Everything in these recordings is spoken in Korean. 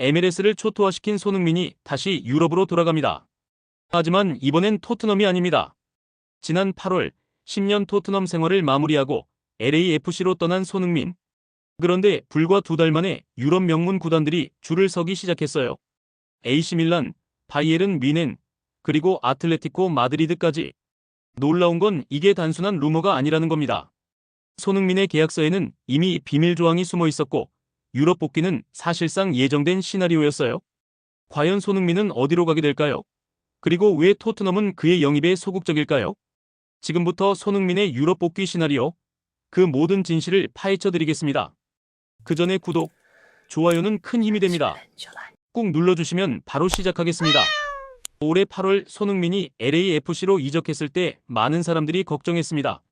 MLS를 초토화시킨 손흥민이 다시 유럽으로 돌아갑니다. 하지만 이번엔 토트넘이 아닙니다. 지난 8월 10년 토트넘 생활을 마무리하고 LAFC로 떠난 손흥민. 그런데 불과 두 달 만에 유럽 명문 구단들이 줄을 서기 시작했어요. AC 밀란, 바이에른 미넨, 그리고 아틀레티코 마드리드까지. 놀라운 건 이게 단순한 루머가 아니라는 겁니다. 손흥민의 계약서에는 이미 비밀 조항이 숨어 있었고 유럽 복귀는 사실상 예정된 시나리오였어요. 과연 손흥민은 어디로 가게 될까요? 그리고 왜 토트넘은 그의 영입에 소극적일까요? 지금부터 손흥민의 유럽 복귀 시나리오, 그 모든 진실을 파헤쳐 드리겠습니다. 그 전에 구독, 좋아요는 큰 힘이 됩니다. 꾹 눌러주시면 바로 시작하겠습니다. 올해 8월 손흥민이 LAFC로 이적했을 때 많은 사람들이 걱정했습니다.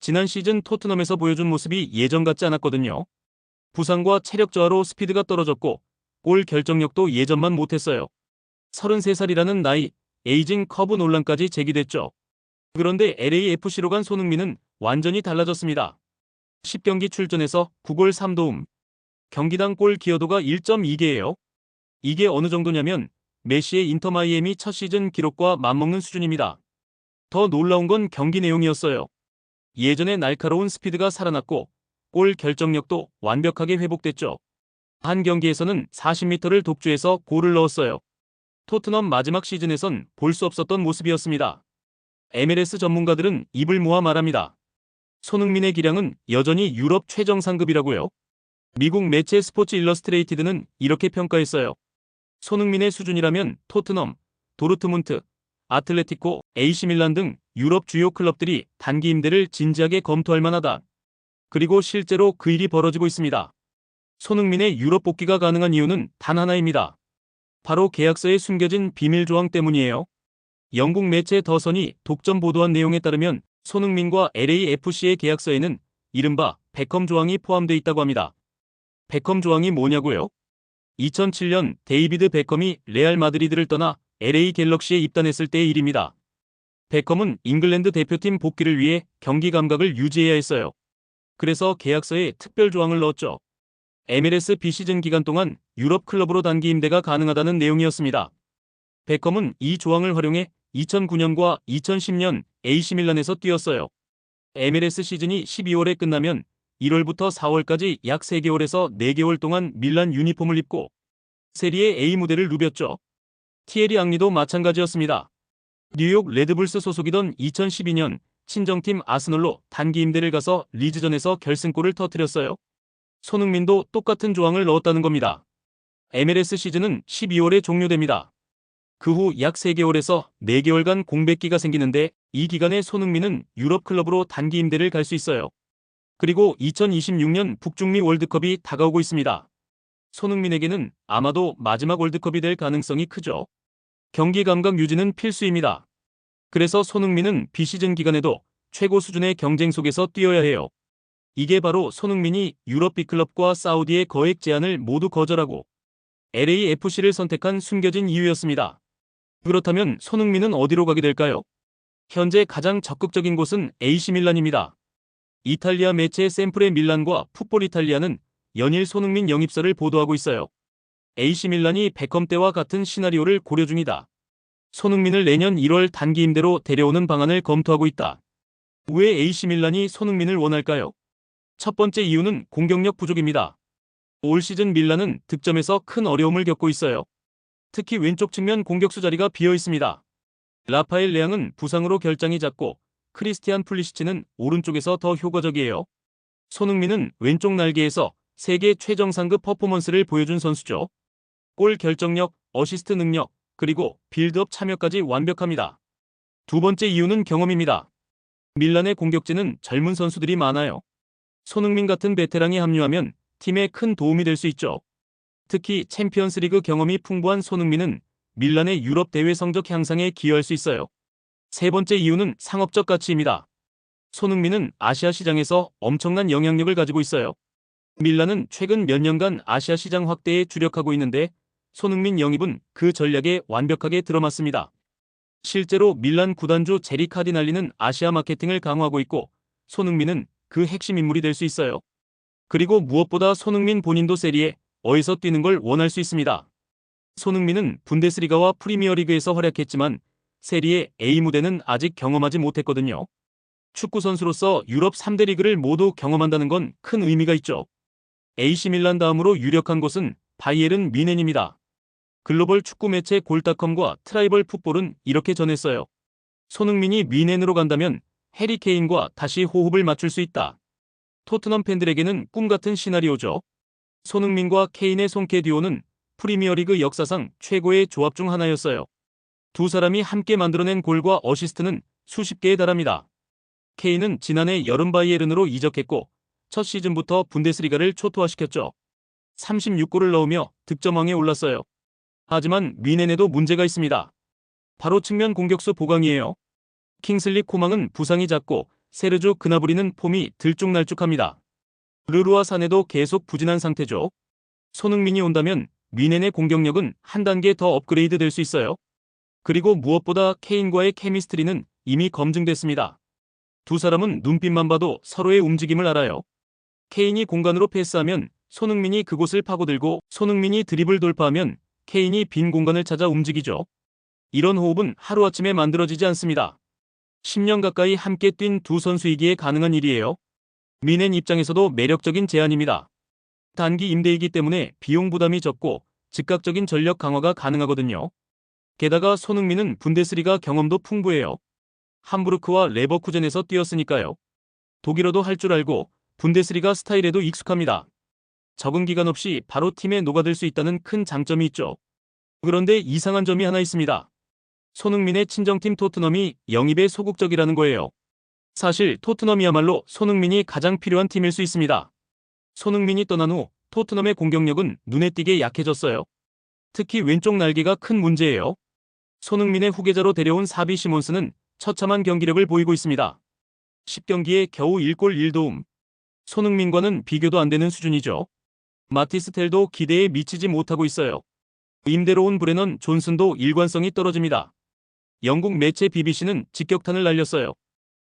지난 시즌 토트넘에서 보여준 모습이 예전 같지 않았거든요. 부상과 체력 저하로 스피드가 떨어졌고 골 결정력도 예전만 못했어요. 33살이라는 나이, 에이징 커브 논란까지 제기됐죠. 그런데 LAFC로 간 손흥민은 완전히 달라졌습니다. 10경기 출전해서 9골 3도움. 경기당 골 기여도가 1.2개예요. 이게 어느 정도냐면 메시의 인터 마이애미 첫 시즌 기록과 맞먹는 수준입니다. 더 놀라운 건 경기 내용이었어요. 예전의 날카로운 스피드가 살아났고 골 결정력도 완벽하게 회복됐죠. 한 경기에서는 40m를 독주해서 골을 넣었어요. 토트넘 마지막 시즌에선 볼 수 없었던 모습이었습니다. MLS 전문가들은 입을 모아 말합니다. 손흥민의 기량은 여전히 유럽 최정 상급이라고요. 미국 매체 스포츠 일러스트레이티드는 이렇게 평가했어요. 손흥민의 수준이라면 토트넘, 도르트문트, 아틀레티코, AC 밀란 등 유럽 주요 클럽들이 단기 임대를 진지하게 검토할 만하다. 그리고 실제로 그 일이 벌어지고 있습니다. 손흥민의 유럽 복귀가 가능한 이유는 단 하나입니다. 바로 계약서에 숨겨진 비밀 조항 때문이에요. 영국 매체 더선이 독점 보도한 내용에 따르면 손흥민과 LAFC의 계약서에는 이른바 베컴 조항이 포함되어 있다고 합니다. 베컴 조항이 뭐냐고요? 2007년 데이비드 베컴이 레알 마드리드를 떠나 LA 갤럭시에 입단했을 때의 일입니다. 베컴은 잉글랜드 대표팀 복귀를 위해 경기 감각을 유지해야 했어요. 그래서 계약서에 특별 조항을 넣었죠. MLS 비시즌 기간 동안 유럽 클럽으로 단기 임대가 가능하다는 내용이었습니다. 베컴은 이 조항을 활용해 2009년과 2010년 AC 밀란에서 뛰었어요. MLS 시즌이 12월에 끝나면 1월부터 4월까지 약 3개월에서 4개월 동안 밀란 유니폼을 입고 세리에 A 무대를 누볐죠. 티에리 앙리도 마찬가지였습니다. 뉴욕 레드불스 소속이던 2012년 친정팀 아스널로 단기 임대를 가서 리즈전에서 결승골을 터뜨렸어요. 손흥민도 똑같은 조항을 넣었다는 겁니다. MLS 시즌은 12월에 종료됩니다. 그 후 약 3개월에서 4개월간 공백기가 생기는데 이 기간에 손흥민은 유럽 클럽으로 단기 임대를 갈 수 있어요. 그리고 2026년 북중미 월드컵이 다가오고 있습니다. 손흥민에게는 아마도 마지막 월드컵이 될 가능성이 크죠. 경기 감각 유지는 필수입니다. 그래서 손흥민은 비시즌 기간에도 최고 수준의 경쟁 속에서 뛰어야 해요. 이게 바로 손흥민이 유럽 B클럽과 사우디의 거액 제한을 모두 거절하고 LAFC를 선택한 숨겨진 이유였습니다. 그렇다면 손흥민은 어디로 가게 될까요? 현재 가장 적극적인 곳은 AC 밀란입니다. 이탈리아 매체 샘플의 밀란과 풋볼 이탈리아는 연일 손흥민 영입설을 보도하고 있어요. AC 밀란이 베컴 때와 같은 시나리오를 고려 중이다. 손흥민을 내년 1월 단기 임대로 데려오는 방안을 검토하고 있다. 왜 AC 밀란이 손흥민을 원할까요? 첫 번째 이유는 공격력 부족입니다. 올 시즌 밀란은 득점에서 큰 어려움을 겪고 있어요. 특히 왼쪽 측면 공격수 자리가 비어 있습니다. 라파엘 레앙은 부상으로 결장이 잦고 크리스티안 플리시치는 오른쪽에서 더 효과적이에요. 손흥민은 왼쪽 날개에서 세계 최정상급 퍼포먼스를 보여준 선수죠. 골 결정력, 어시스트 능력, 그리고 빌드업 참여까지 완벽합니다. 두 번째 이유는 경험입니다. 밀란의 공격진은 젊은 선수들이 많아요. 손흥민 같은 베테랑이 합류하면 팀에 큰 도움이 될 수 있죠. 특히 챔피언스리그 경험이 풍부한 손흥민은 밀란의 유럽 대회 성적 향상에 기여할 수 있어요. 세 번째 이유는 상업적 가치입니다. 손흥민은 아시아 시장에서 엄청난 영향력을 가지고 있어요. 밀란은 최근 몇 년간 아시아 시장 확대에 주력하고 있는데 손흥민 영입은 그 전략에 완벽하게 들어맞습니다. 실제로 밀란 구단주 제리 카디날리는 아시아 마케팅을 강화하고 있고 손흥민은 그 핵심 인물이 될 수 있어요. 그리고 무엇보다 손흥민 본인도 세리에 어에서 뛰는 걸 원할 수 있습니다. 손흥민은 분데스리가와 프리미어리그에서 활약했지만 세리에 A 무대는 아직 경험하지 못했거든요. 축구 선수로서 유럽 3대 리그를 모두 경험한다는 건 큰 의미가 있죠. AC 밀란 다음으로 유력한 곳은 바이에른 미넨입니다. 글로벌 축구 매체 골닷컴과 트라이벌 풋볼은 이렇게 전했어요. 손흥민이 미넨으로 간다면 해리 케인과 다시 호흡을 맞출 수 있다. 토트넘 팬들에게는 꿈 같은 시나리오죠. 손흥민과 케인의 손캐 듀오는 프리미어리그 역사상 최고의 조합 중 하나였어요. 두 사람이 함께 만들어낸 골과 어시스트는 수십 개에 달합니다. 케인은 지난해 여름 바이에른으로 이적했고 첫 시즌부터 분데스리가를 초토화시켰죠. 36골을 넣으며 득점왕에 올랐어요. 하지만 미넨에도 문제가 있습니다. 바로 측면 공격수 보강이에요. 킹슬리 코망은 부상이 잦고 세르조 그나브리는 폼이 들쭉날쭉합니다. 르루와 사네도 계속 부진한 상태죠. 손흥민이 온다면 미넨의 공격력은 한 단계 더 업그레이드 될 수 있어요. 그리고 무엇보다 케인과의 케미스트리는 이미 검증됐습니다. 두 사람은 눈빛만 봐도 서로의 움직임을 알아요. 케인이 공간으로 패스하면 손흥민이 그곳을 파고들고 손흥민이 드리블 돌파하면 케인이 빈 공간을 찾아 움직이죠. 이런 호흡은 하루아침에 만들어지지 않습니다. 10년 가까이 함께 뛴 두 선수이기에 가능한 일이에요. 미넨 입장에서도 매력적인 제안입니다. 단기 임대이기 때문에 비용 부담이 적고 즉각적인 전력 강화가 가능하거든요. 게다가 손흥민은 분데스리가 경험도 풍부해요. 함부르크와 레버쿠젠에서 뛰었으니까요. 독일어도 할 줄 알고 분데스리가 스타일에도 익숙합니다. 적응 기간 없이 바로 팀에 녹아들 수 있다는 큰 장점이 있죠. 그런데 이상한 점이 하나 있습니다. 손흥민의 친정팀 토트넘이 영입에 소극적이라는 거예요. 사실 토트넘이야말로 손흥민이 가장 필요한 팀일 수 있습니다. 손흥민이 떠난 후 토트넘의 공격력은 눈에 띄게 약해졌어요. 특히 왼쪽 날개가 큰 문제예요. 손흥민의 후계자로 데려온 사비 시몬스는 처참한 경기력을 보이고 있습니다. 10경기에 겨우 1골 1도움. 손흥민과는 비교도 안 되는 수준이죠. 마티스텔도 기대에 미치지 못하고 있어요. 임대로 온 브레넌 존슨도 일관성이 떨어집니다. 영국 매체 BBC는 직격탄을 날렸어요.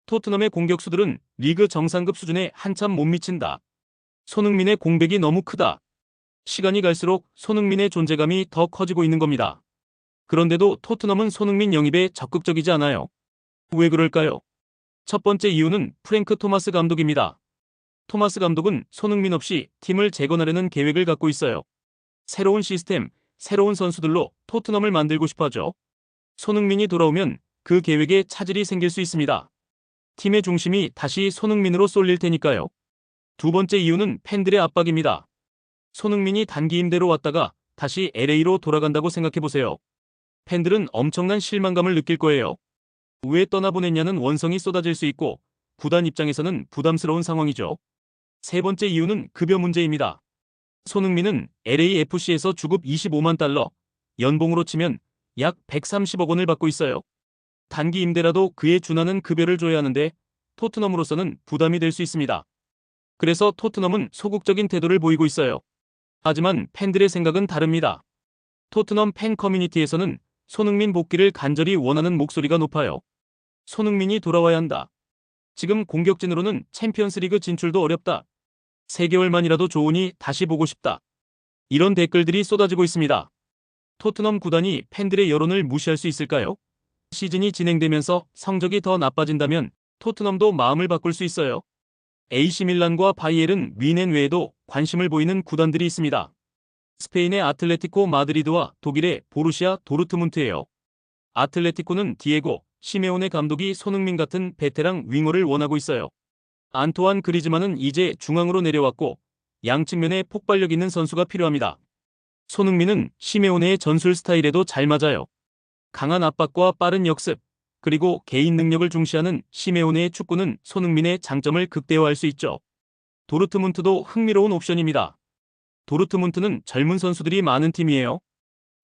토트넘의 공격수들은 리그 정상급 수준에 한참 못 미친다. 손흥민의 공백이 너무 크다. 시간이 갈수록 손흥민의 존재감이 더 커지고 있는 겁니다. 그런데도 토트넘은 손흥민 영입에 적극적이지 않아요. 왜 그럴까요? 첫 번째 이유는 프랭크 토마스 감독입니다. 토마스 감독은 손흥민 없이 팀을 재건하려는 계획을 갖고 있어요. 새로운 시스템, 새로운 선수들로 토트넘을 만들고 싶어 하죠. 손흥민이 돌아오면 그 계획에 차질이 생길 수 있습니다. 팀의 중심이 다시 손흥민으로 쏠릴 테니까요. 두 번째 이유는 팬들의 압박입니다. 손흥민이 단기 임대로 왔다가 다시 LA로 돌아간다고 생각해보세요. 팬들은 엄청난 실망감을 느낄 거예요. 왜 떠나보냈냐는 원성이 쏟아질 수 있고 구단 입장에서는 부담스러운 상황이죠. 세 번째 이유는 급여 문제입니다. 손흥민은 LAFC에서 주급 25만 달러, 연봉으로 치면 약 130억 원을 받고 있어요. 단기 임대라도 그에 준하는 급여를 줘야 하는데 토트넘으로서는 부담이 될 수 있습니다. 그래서 토트넘은 소극적인 태도를 보이고 있어요. 하지만 팬들의 생각은 다릅니다. 토트넘 팬 커뮤니티에서는 손흥민 복귀를 간절히 원하는 목소리가 높아요. 손흥민이 돌아와야 한다. 지금 공격진으로는 챔피언스리그 진출도 어렵다. 3개월만이라도 좋으니 다시 보고 싶다. 이런 댓글들이 쏟아지고 있습니다. 토트넘 구단이 팬들의 여론을 무시할 수 있을까요? 시즌이 진행되면서 성적이 더 나빠진다면 토트넘도 마음을 바꿀 수 있어요. AC 밀란과 바이엘은 미넨 외에도 관심을 보이는 구단들이 있습니다. 스페인의 아틀레티코 마드리드와 독일의 보루시아 도르트문트예요. 아틀레티코는 디에고 시메온의 감독이 손흥민 같은 베테랑 윙어를 원하고 있어요. 안토안 그리즈만은 이제 중앙으로 내려왔고 양측면에 폭발력 있는 선수가 필요합니다. 손흥민은 시메온의 전술 스타일에도 잘 맞아요. 강한 압박과 빠른 역습, 그리고 개인 능력을 중시하는 시메온의 축구는 손흥민의 장점을 극대화할 수 있죠. 도르트문트도 흥미로운 옵션입니다. 도르트문트는 젊은 선수들이 많은 팀이에요.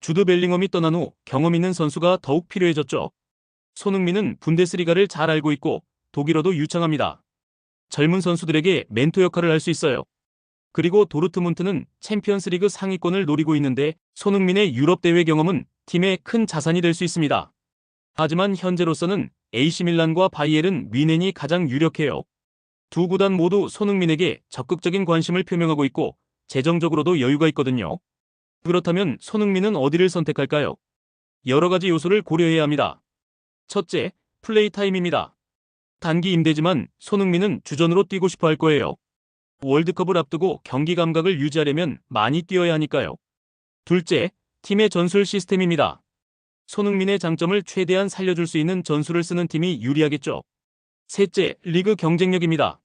주드 벨링엄이 떠난 후 경험 있는 선수가 더욱 필요해졌죠. 손흥민은 분데스리가를 잘 알고 있고 독일어도 유창합니다. 젊은 선수들에게 멘토 역할을 할 수 있어요. 그리고 도르트문트는 챔피언스리그 상위권을 노리고 있는데 손흥민의 유럽 대회 경험은 팀의 큰 자산이 될 수 있습니다. 하지만 현재로서는 AC밀란과 바이엘은 미넨이 가장 유력해요. 두 구단 모두 손흥민에게 적극적인 관심을 표명하고 있고 재정적으로도 여유가 있거든요. 그렇다면 손흥민은 어디를 선택할까요? 여러 가지 요소를 고려해야 합니다. 첫째, 플레이 타임입니다. 단기 임대지만 손흥민은 주전으로 뛰고 싶어 할 거예요. 월드컵을 앞두고 경기 감각을 유지하려면 많이 뛰어야 하니까요. 둘째, 팀의 전술 시스템입니다. 손흥민의 장점을 최대한 살려줄 수 있는 전술을 쓰는 팀이 유리하겠죠. 셋째, 리그 경쟁력입니다.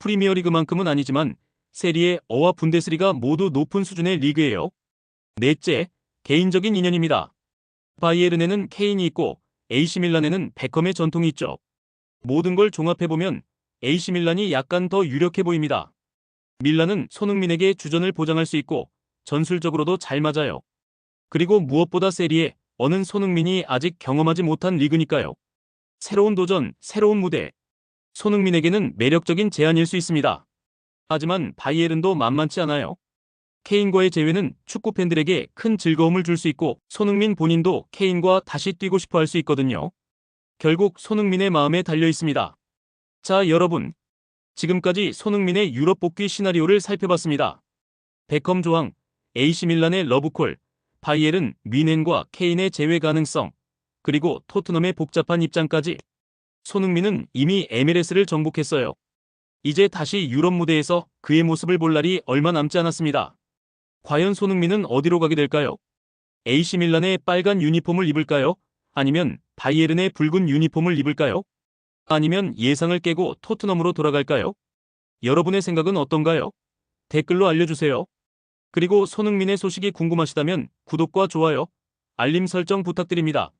프리미어리그만큼은 아니지만 세리에 어와 분데스리가 모두 높은 수준의 리그예요. 넷째, 개인적인 인연입니다. 바이에른에는 케인이 있고 AC 밀란에는 베컴의 전통이 있죠. 모든 걸 종합해보면 AC 밀란이 약간 더 유력해 보입니다. 밀란은 손흥민에게 주전을 보장할 수 있고 전술적으로도 잘 맞아요. 그리고 무엇보다 세리에 어는 손흥민이 아직 경험하지 못한 리그니까요. 새로운 도전, 새로운 무대. 손흥민에게는 매력적인 제안일 수 있습니다. 하지만 바이에른도 만만치 않아요. 케인과의 재회는 축구 팬들에게 큰 즐거움을 줄 수 있고 손흥민 본인도 케인과 다시 뛰고 싶어 할 수 있거든요. 결국 손흥민의 마음에 달려 있습니다. 자, 여러분. 지금까지 손흥민의 유럽 복귀 시나리오를 살펴봤습니다. 베컴 조항, AC 밀란의 러브콜, 바이에른, 뮌헨과 케인의 재회 가능성, 그리고 토트넘의 복잡한 입장까지. 손흥민은 이미 MLS를 정복했어요. 이제 다시 유럽 무대에서 그의 모습을 볼 날이 얼마 남지 않았습니다. 과연 손흥민은 어디로 가게 될까요? AC 밀란의 빨간 유니폼을 입을까요? 아니면 바이에른의 붉은 유니폼을 입을까요? 아니면 예상을 깨고 토트넘으로 돌아갈까요? 여러분의 생각은 어떤가요? 댓글로 알려주세요. 그리고 손흥민의 소식이 궁금하시다면 구독과 좋아요, 알림 설정 부탁드립니다.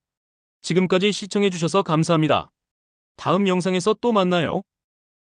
지금까지 시청해주셔서 감사합니다. 다음 영상에서 또 만나요.